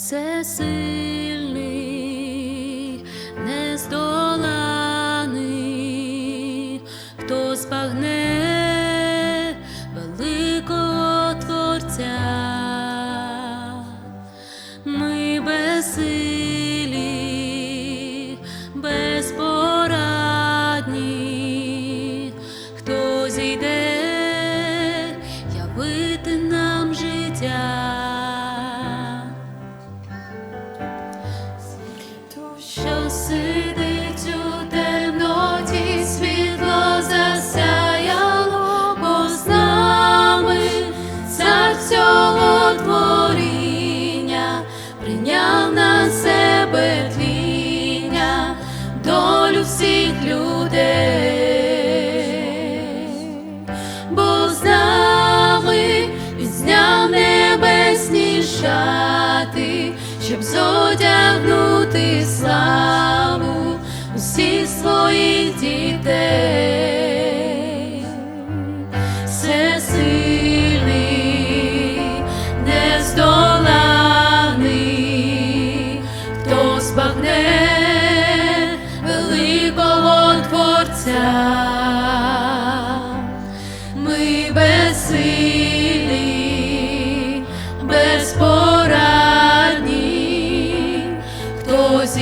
всесильний, нездоланий, хто збагне великого. Ми безсилі, безпорадні, хто зійде прийняв на себе тління, долю всіх людей, бо з нами він зняв небесні шати, щоб зодягнути славу усіх своїх дітей.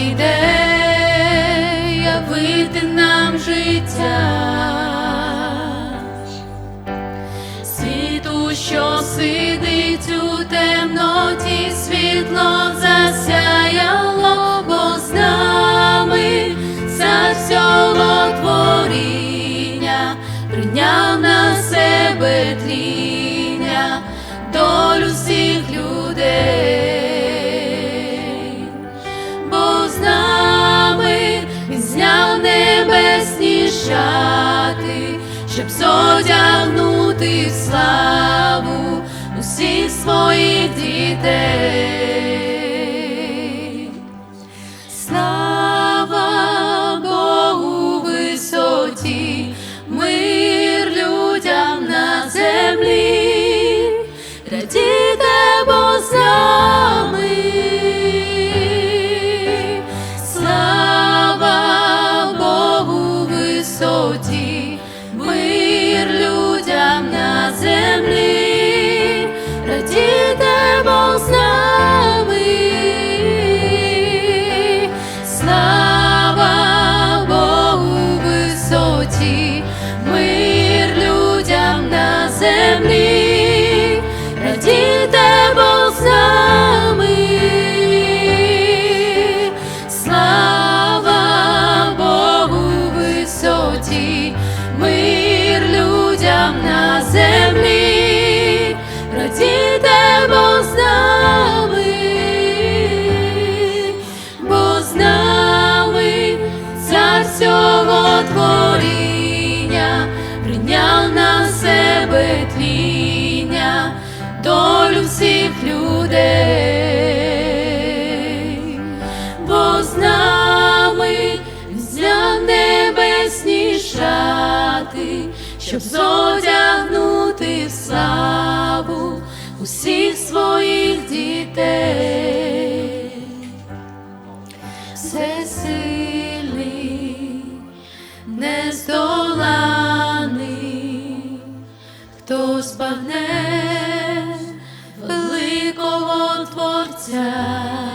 Зійде явити нам життя. Світу, що сидить у темноті, світло засяяло, бо з нами за всього творіння прийняв на себе тління, долю всіх небесні щоб зодягнути в славу усіх своїх дітей. Всіх людей, бо з нами взяв небесні шати, щоб зодягнути в славу усіх своїх дітей. Всесильний, нездоланий, хто збагне time.